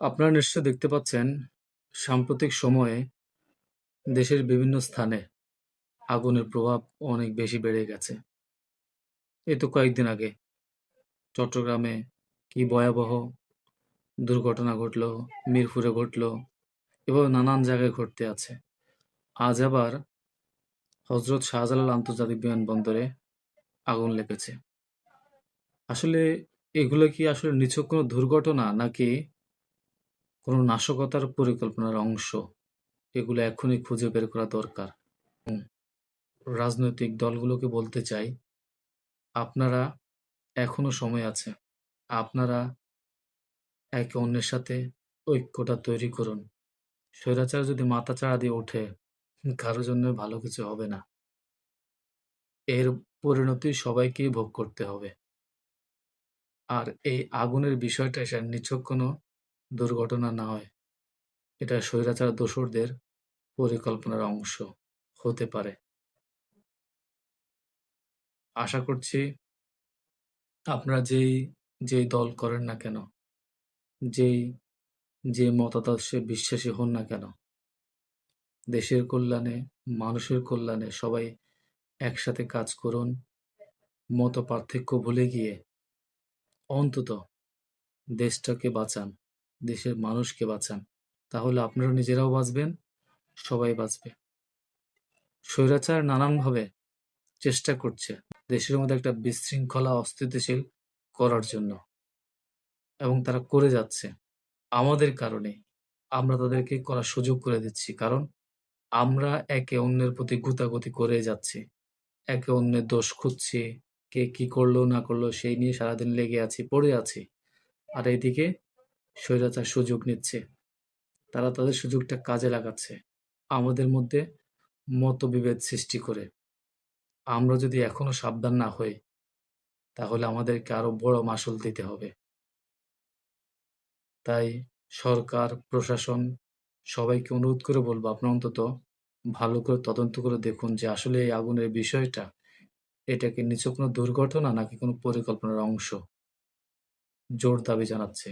আপনারা নিশ্চয়ই দেখতে পাচ্ছেন সাম্প্রতিক সময়ে দেশের বিভিন্ন স্থানে আগুনের প্রভাব অনেক বেশি বেড়ে গেছে। এ তো কয়েকদিন আগে চট্টগ্রামে কি ভয়াবহ দুর্ঘটনা ঘটলো, মিরপুরে ঘটলো, এভাবে নানান জায়গায় ঘটতে আছে। আজ আবার হজরত শাহজালাল আন্তর্জাতিক বিমানবন্দরে আগুন লেগেছে। আসলে এগুলো কি আসলে নিছক কোনো দুর্ঘটনা নাকি কোনো নাশকতার পরিকল্পনার অংশ? এগুলো এখনই খুঁজে বের করা দরকার। রাজনৈতিক দলগুলোকে বলতে চাই, আপনারা এখনও সময় আছে। আপনারা একে অন্যের সাথে ঐক্যটা তৈরি করুন। স্বৈরাচার যদি মাথা চাড়া দিয়ে ওঠে, কারও জন্য ভালো কিছু হবে না। এর পরিণতি সবাইকেই ভোগ করতে হবে। আর এই আগুনের বিষয়টা এটা নিছক কোনো দুর্ঘটনা নয়। এটা স্বৈরাচার দোসরদের পরিকল্পনার অংশ হতে পারে। আশা করছি আপনারা যেই যেই দল করেন না কেন, যেই যে মতাদর্শে বিশ্বাসী হন না কেন, দেশের কল্যাণে, মানুষের কল্যাণে সবাই একসাথে কাজ করুন। মত পার্থক্য ভুলে গিয়ে অন্তত দেশটাকে বাঁচান, দেশের মানুষকে বাঁচান। তাহলে আপনারা নিজেরাও বাঁচবেন, সবাই বাঁচবে। স্বৈরাচার নানানভাবে চেষ্টা করছে দেশের মধ্যে একটা বিশৃঙ্খলা অস্থিতিশীল করার জন্য এবং তারা করে যাচ্ছে আমাদের কারণে আমরা তাদেরকে করার সুযোগ করে দিচ্ছি কারণ আমরা একে অন্যের প্রতি গুতাগুতি করে যাচ্ছি একে অন্যের দোষ খুঁজছি কে কি করল, না করল, সেই নিয়ে সারাদিন লেগে আছি, পড়ে আছি। আর এইদিকে স্বৈরাচার সুযোগ নিচ্ছে। তারা তাদের সুযোগটা কাজে লাগাচ্ছে। আমাদের মধ্যে মতবিভেদ সৃষ্টি করে। আমরা যদি এখনও সাবধান না হই, তাহলে আমাদেরকে আরও বড় মাসুল দিতে হবে। তাই সরকার, প্রশাসন সবাইকে অনুরোধ করে বলব, আপনার অন্তত ভালো করে তদন্ত করে দেখুন যে আসলে এই আগুনের বিষয়টা এটা কি নিছক কোনো দুর্ঘটনা নাকি কোনো পরিকল্পনার অংশ? জোর দাবি জানাচ্ছে।